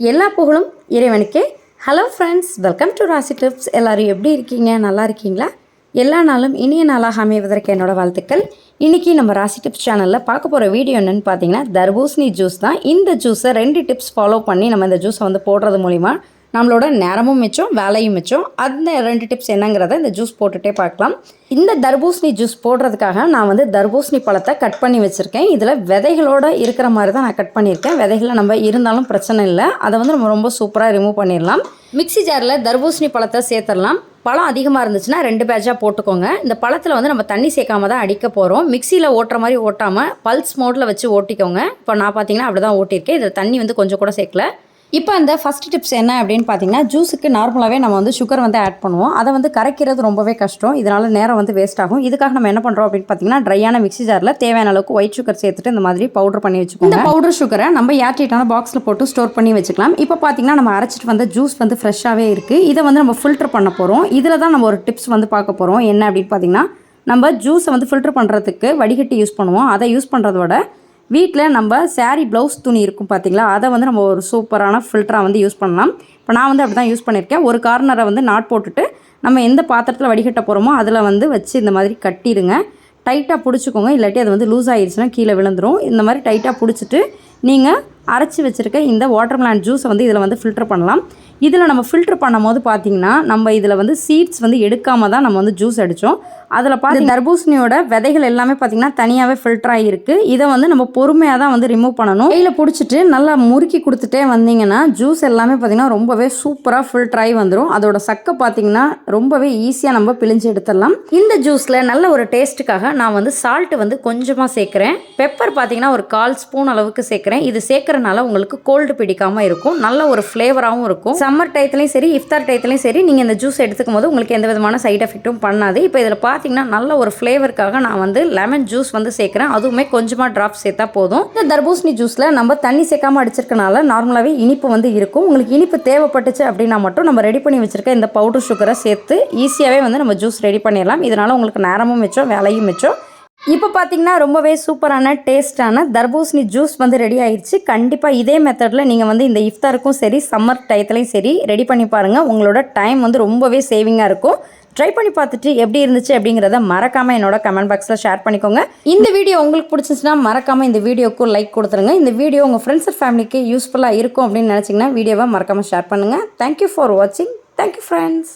எல்லா புகழும் இறைவனுக்கே. Hello friends welcome to Raasi tips எல்லாரும் எப்படி இருக்கீங்க? நல்லா இருக்கீங்களா? எல்லா நாளும் இனிய நாளாக அமைவதற்கு என்னோடய வாழ்த்துக்கள். இன்றைக்கி நம்ம ராசி டிப்ஸ் சேனலில் பார்க்க போகிற வீடியோ என்னென்னு பார்த்தீங்கன்னா தர்பூசணி ஜூஸ் தான். இந்த ஜூஸை ரெண்டு டிப்ஸ் ஃபாலோ பண்ணி நம்ம இந்த ஜூஸை வந்து போடுறது மூலிமா நம்மளோட நேரமும் மிச்சம் வேலையும் மிச்சம். அந்த ரெண்டு டிப்ஸ் என்னங்கிறத இந்த ஜூஸ் போட்டுகிட்டே பார்க்கலாம். இந்த தர்பூசணி ஜூஸ் போடுறதுக்காக நான் வந்து தர்பூசணி பழத்தை கட் பண்ணி வச்சுருக்கேன். இதில் விதைகளோடு இருக்கிற மாதிரி தான் நான் கட் பண்ணியிருக்கேன். விதைகளை நம்ம இருந்தாலும் பிரச்சனை இல்லை. அதை வந்து நம்ம ரொம்ப சூப்பராக ரிமூவ் பண்ணிடலாம். மிக்ஸி ஜாரில் தர்பூசணி பழத்தை சேர்த்துடலாம். பழம் அதிகமாக இருந்துச்சுன்னா ரெண்டு பேட்சாக போட்டுக்கோங்க. இந்த பழத்தில் வந்து நம்ம தண்ணி சேர்க்காம தான் அடிக்க போகிறோம் மிக்சியில் ஓட்டுற மாதிரி ஓட்டாமல் பல்ஸ் மோடில் வச்சு ஓட்டிக்கோங்க. இப்போ நான் பார்த்தீங்கன்னா அப்படி தான் ஓட்டியிருக்கேன். இதில் தண்ணி வந்து கொஞ்சம் கூட சேர்க்கல. இப்போ அந்த ஃபஸ்ட் டிப்ஸ் என்ன அப்படின்னு பார்த்தீங்கன்னா ஜூஸுக்கு நார்மலாகவே நம்ம வந்து சுகர் வந்து ஆட் பண்ணுவோம். அதை வந்து கரைக்கிறது ரொம்பவே கஷ்டம். இதனால் நேரம் வந்து வேஸ்ட் ஆகும். இதுக்காக நம்ம என்ன பண்ணுறோம் அப்படின்னு பார்த்தீங்கன்னா ட்ரையான மிக்ஸி ஜாரில் தேவையான அளவுக்கு ஒயிட் சுகர் சேர்த்துட்டு இந்த மாதிரி பவுடர் பண்ணி வச்சுக்கோங்க. இந்த பவுடர் சுகரை நம்ம ஏர்டைட்டான பாக்ஸில் போட்டு ஸ்டோர் பண்ணி வச்சுக்கலாம். இப்போ பார்த்தீங்கன்னா நம்ம அரைச்சிட்டு வந்த ஜூஸ் வந்து ஃப்ரெஷ்ஷாகவே இருக்குது இதை வந்து நம்ம ஃபில்டர் பண்ண போகிறோம் இதில் தான் நம்ம ஒரு டிப்ஸ் வந்து பார்க்க போகிறோம் என்ன அப்படின்னு பார்த்தீங்கன்னா நம்ம ஜூஸை வந்து ஃபில்டர் பண்ணுறதுக்கு வடிகட்டி யூஸ் பண்ணுவோம். அதை யூஸ் பண்ணுறதோட வீட்டில் நம்ம சேரீ ப்ளவுஸ் துணி இருக்கும் பார்த்தீங்களா அதை வந்து நம்ம ஒரு சூப்பரான ஃபில்டராக வந்து யூஸ் பண்ணலாம். இப்போ நான் வந்து அப்படி தான் யூஸ் பண்ணியிருக்கேன் ஒரு கார்னரை வந்து நாட் போட்டுட்டு நம்ம எந்த பாத்திரத்தில் வடிகட்ட போகிறோமோ அதில் வந்து வச்சு இந்த மாதிரி கட்டிடுங்க. டைட்டாக பிடிச்சிக்கோங்க. இல்லாட்டி அது வந்து லூஸ் ஆகிடுச்சுன்னா கீழே விழுந்துடும் இந்த மாதிரி டைட்டாக பிடிச்சிட்டு நீங்கள் அரைச்சி வச்சுருக்க இந்த வாட்டர் மிலான் ஜூஸை வந்து இதில் வந்து ஃபில்டர் பண்ணலாம். இதில் நம்ம ஃபில்டர் பண்ணும்போது பார்த்தீங்கன்னா நம்ம இதில் வந்து சீட்ஸ் வந்து எடுக்காம தான் நம்ம வந்து ஜூஸ் அடித்தோம் அதில் பார்த்து தர்பூசணியோட விதைகள் எல்லாமே பார்த்தீங்கன்னா தனியாகவே ஃபில்டர் ஆகிருக்கு இதை வந்து நம்ம பொறுமையாக தான் வந்து ரிமூவ் பண்ணணும். கையில் பிடிச்சிட்டு நல்லா முறுக்கி கொடுத்துட்டே வந்தீங்கன்னா ஜூஸ் எல்லாமே பார்த்தீங்கன்னா ரொம்பவே சூப்பராக ஃபில்டர் ஆகி வந்துடும் அதோட சக்கை பார்த்தீங்கன்னா ரொம்பவே ஈஸியாக நம்ம பிழிஞ்சு எடுத்துடலாம். இந்த ஜூஸில் நல்ல ஒரு டேஸ்ட்டுக்காக நான் வந்து சால்ட்டு வந்து கொஞ்சமாக சேர்க்குறேன். பெப்பர் பார்த்தீங்கன்னா ஒரு கால் ஸ்பூன் அளவுக்கு சேர்க்குறேன். இது சேர்க்கறனால உங்களுக்கு கோல்டு பிடிக்காமல் இருக்கும். நல்ல ஒரு ஃப்ளேவராகவும் இருக்கும். சம்மர் டயத்துலையும் சரி இஃப்தார் டயத்துலையும் சரி நீங்கள் இந்த ஜூஸ் எடுத்துக்கும் போது உங்களுக்கு எந்த விதமான சைட் எஃபெக்ட்டும் பண்ணாது. இப்போ இதில் பார்த்தீங்கன்னா நல்ல ஒரு ஃப்ளேவருக்காக நான் வந்து லெமன் ஜூஸ் வந்து சேர்க்குறேன். அதுவுமே கொஞ்சமாக ட்ராப் சேர்த்தா போதும். இந்த தர்பூசணி ஜூஸில் நம்ம தண்ணி சேர்க்காமல் அடிச்சிருக்கனால நார்மலாகவே இனிப்பு வந்து இருக்கும். உங்களுக்கு இனிப்பு தேவைப்பட்டுச்சு அப்படின்னா மட்டும் நம்ம ரெடி பண்ணி வச்சிருக்க இந்த பவுடர் சுகரை சேர்த்து ஈஸியாகவே வந்து நம்ம ஜூஸ் ரெடி பண்ணிடலாம். இதனால் உங்களுக்கு நேரமும் மிச்சம் வேலையும் மிச்சம். இப்போ பார்த்தீங்கன்னா ரொம்பவே சூப்பரான டேஸ்டான தர்பூசணி ஜூஸ் வந்து ரெடி ஆயிடுச்சு. கண்டிப்பாக இதே மெத்தடில் நீங்கள் வந்து இந்த இஃப்தாருக்கும் சரி சம்மர் டயத்துலையும் சரி ரெடி பண்ணி பாருங்கள் உங்களோட டைம் வந்து ரொம்பவே சேவிங்காக இருக்கும். ட்ரை பண்ணி பார்த்துட்டு எப்படி இருந்துச்சு அப்படிங்கிறத மறக்காமல் என்னோட கமெண்ட் பாக்ஸில் ஷேர் பண்ணிக்கோங்க. இந்த வீடியோ உங்களுக்கு பிடிச்சிச்சுன்னா மறக்காமல் இந்த வீடியோக்கு லைக் கொடுத்துருங்க. இந்த வீடியோ உங்கள் ஃப்ரெண்ட்ஸ் அண்ட் ஃபேமிலிக்கு யூஸ்ஃபுல்லாக இருக்கும் அப்படின்னு நினச்சிங்கன்னா வீடியோவை மறக்காமல் ஷேர் பண்ணுங்கள் தேங்க்யூ ஃபார் வாட்சிங் தேங்க்யூ ஃப்ரெண்ட்ஸ்